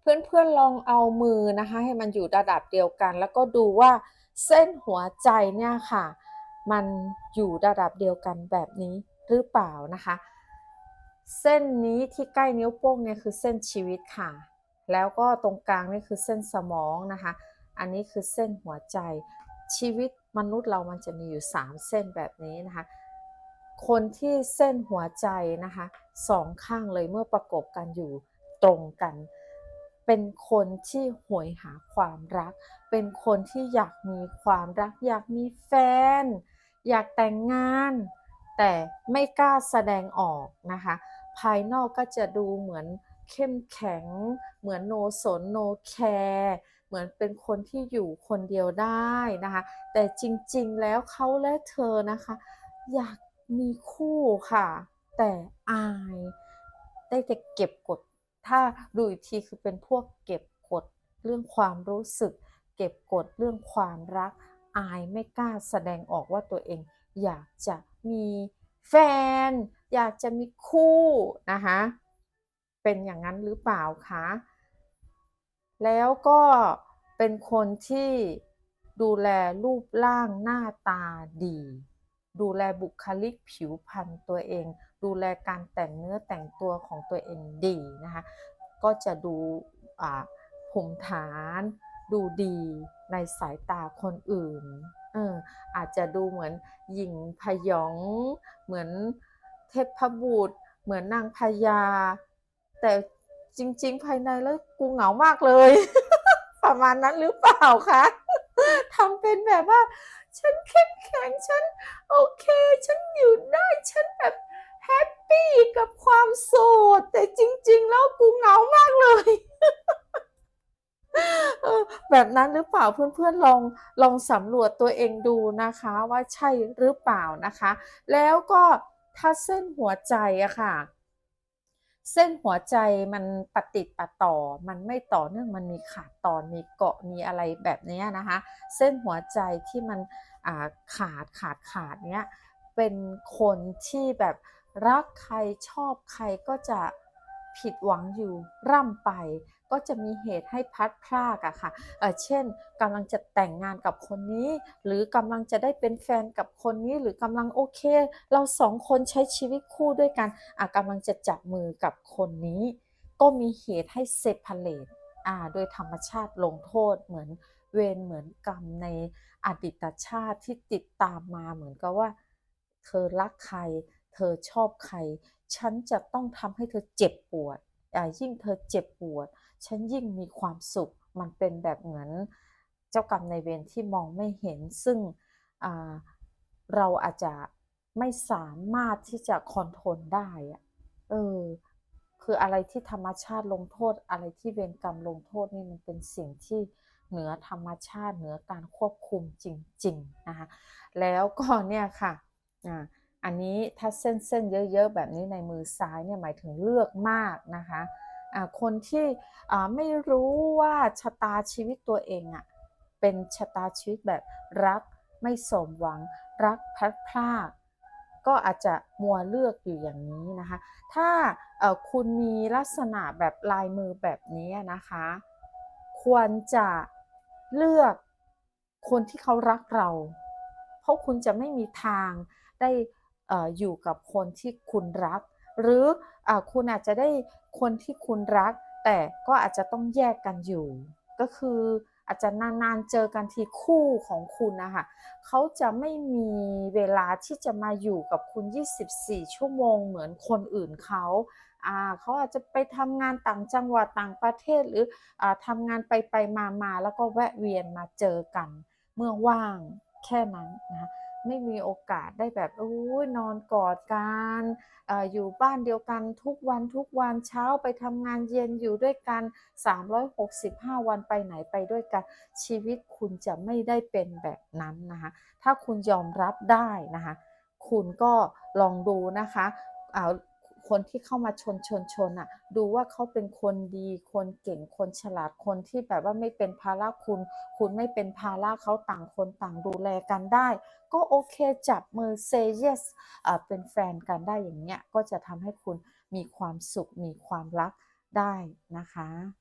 เพื่อนๆลองเอามือนะคะ ให้มันอยู่ระดับเดียวกัน แล้วก็ดูว่าเส้นหัวใจเนี่ยค่ะ มันอยู่ระดับเดียวกันแบบนี้หรือเปล่านะคะ เส้นนี้ที่ใกล้นิ้วโป้งเนี่ยคือเส้นชีวิตค่ะ แล้วก็ตรงกลางนี่คือเส้นสมองนะคะ อันนี้คือเส้นหัวใจ ชีวิตมนุษย์เรามันจะมีอยู่ 3 เส้นแบบนี้นะคะ คนที่เส้นหัวใจนะคะสองข้างเลยเมื่อประกบกันอยู่ตรงกัน เป็นคนที่หวยหาความรัก เป็นคนที่อยากมีความรัก อยากมีแฟน อยากแต่งงาน แต่ไม่กล้าแสดงออกนะคะ ภายนอกก็จะดูเหมือนเข้มแข็ง เหมือนโนสนโนแคร์เหมือนเป็นคนที่อยู่คนเดียวได้นะคะ แต่จริงๆแล้วเขาและเธอนะคะ อยากมีคู่ค่ะ แต่อาย ได้แต่เก็บกด ถ้าดูอีกทีคือเป็นพวกเก็บกดเรื่องความรู้สึก เก็บกดเรื่องความรัก อายไม่กล้าแสดงออกว่าตัวเอง อยากจะมีแฟน อยากจะมีคู่นะคะเป็นอย่างนั้นหรือเปล่าคะแล้วก็เป็นคนที่ดูแลรูปร่างหน้าตาดี ดูแลบุคลิกผิวพรรณตัวเอง ดูแลการแต่งเนื้อแต่งตัวของตัวเองดีนะคะก็จะดูภูมิฐาน ดูดีในสายตาคนอื่นเอออาจจะดูเหมือนหญิงพยอง เหมือนเทพบุตร เหมือนนางพญา แต่จริง ๆ ภายในแล้วกูเหงามากเลย ประมาณนั้นหรือเปล่าคะ ทำเป็นแบบว่า ฉันเข้มแข็งฉันโอเค ฉันอยู่ได้ฉันแบบแฮปปี้กับความโสด แต่จริง ๆ แล้วกูเหงามากเลยแบบนั้นหรือเปล่าเพื่อนๆลองลองสำรวจตัวเองดูนะคะว่าใช่หรือเปล่านะคะ แล้วก็ถ้าเส้นหัวใจอะค่ะ เส้นหัวใจมันปฏิดปะต่อ มันไม่ต่อเนื่อง มันมีขาดตอน มีเกาะ มีอะไรแบบนี้นะคะ เส้นหัวใจที่มันขาดขาดขาดเนี้ย เป็นคนที่แบบรักใครชอบใครก็จะ ผิดหวังอยู่ร่ำไปก็จะมีเหตุให้พัดพลากอะค่ะเเช่นกำลังจะแต่งงานกับคนนี้ หรือกำลังจะได้เป็นแฟนกับคนนี้ หรือกำลังโอเค เราสองคนใช้ชีวิตคู่ด้วยกันอะกำลังจะจับมือกับคนนี้ ก็มีเหตุให้เซปเลตอ่าโดยธรรมชาติลงโทษเหมือนเวรเหมือนกรรมในอดีตชาติที่ติดตามมาเหมือนกับว่า เธอรักใคร เธอชอบใคร ฉันจะต้องทำให้เธอเจ็บปวดอ่ายิ่งเธอเจ็บปวด ฉันยิ่งมีความสุข มันเป็นแบบเหมือนเจ้ากรรมในเวรที่มองไม่เห็น ซึ่งเราอาจจะไม่สามารถที่จะคอนโทรลได้อะเออ คืออะไรที่ธรรมชาติลงโทษ อะไรที่เวรกรรมลงโทษนี่มันเป็นสิ่งที่เหนือธรรมชาติเหนือการควบคุมจริง ๆ นะคะ แล้วก็เนี่ยค่ะอ่า อันนี้ถ้าเส้นเส้นเยอะๆ แบบนี้ในมือซ้ายเนี่ยหมายถึงเลือกมากนะคะคนที่ไม่รู้ว่าชะตาชีวิตตัวเองอะเป็นชะตาชีวิตแบบรักไม่สมหวังรักพลัดพลากก็อาจจะมัวเลือกอยู่อย่างนี้นะคะ ถ้าคุณมีลักษณะแบบลายมือแบบนี้นะคะ ควรจะเลือกคนที่เขารักเรา เพราะคุณจะไม่มีทางได้ อยู่กับคนที่คุณรัก หรืออคุณอาจจะได้คนที่คุณรัก แต่ก็อาจจะต้องแยกกันอยู่ ก็คืออาจจะนานๆเจอกันทีคู่ของคุณนะคะเขาจะไม่มีเวลาที่จะมาอยู่กับคุณ 24 ชั่วโมงเหมือนคนอื่นเขาเขาอาจจะไปทำงานต่างจังหวัดต่างประเทศหรืออทำงานไปไปมามาแล้วก็แวะเวียนมาเจอกัน เมื่อว่างแค่นั้นนะ ไม่มีโอกาสได้แบบโอ้ยนอนกอดกันออยู่บ้านเดียวกันทุกวันทุกวันเช้าไปทำงานเย็นอยู่ด้วยกัน 365 วันไปไหนไปด้วยกัน ชีวิตคุณจะไม่ได้เป็นแบบนั้นนะคะถ้าคุณยอมรับได้นะคะ คุณก็ลองดูนะคะ คนที่เข้ามาชนชนชนอะดูว่าเขาเป็นคนดีคนเก่งคนฉลาดคนที่แบบว่าไม่เป็นภาระคุณ คุณไม่เป็นภาระเขาต่างคนต่างดูแลกันได้ ก็โอเคจับมือ say yes เป็นแฟนกันได้อย่างเงี้ยก็จะทำให้คุณมีความสุขมีความรักได้นะคะ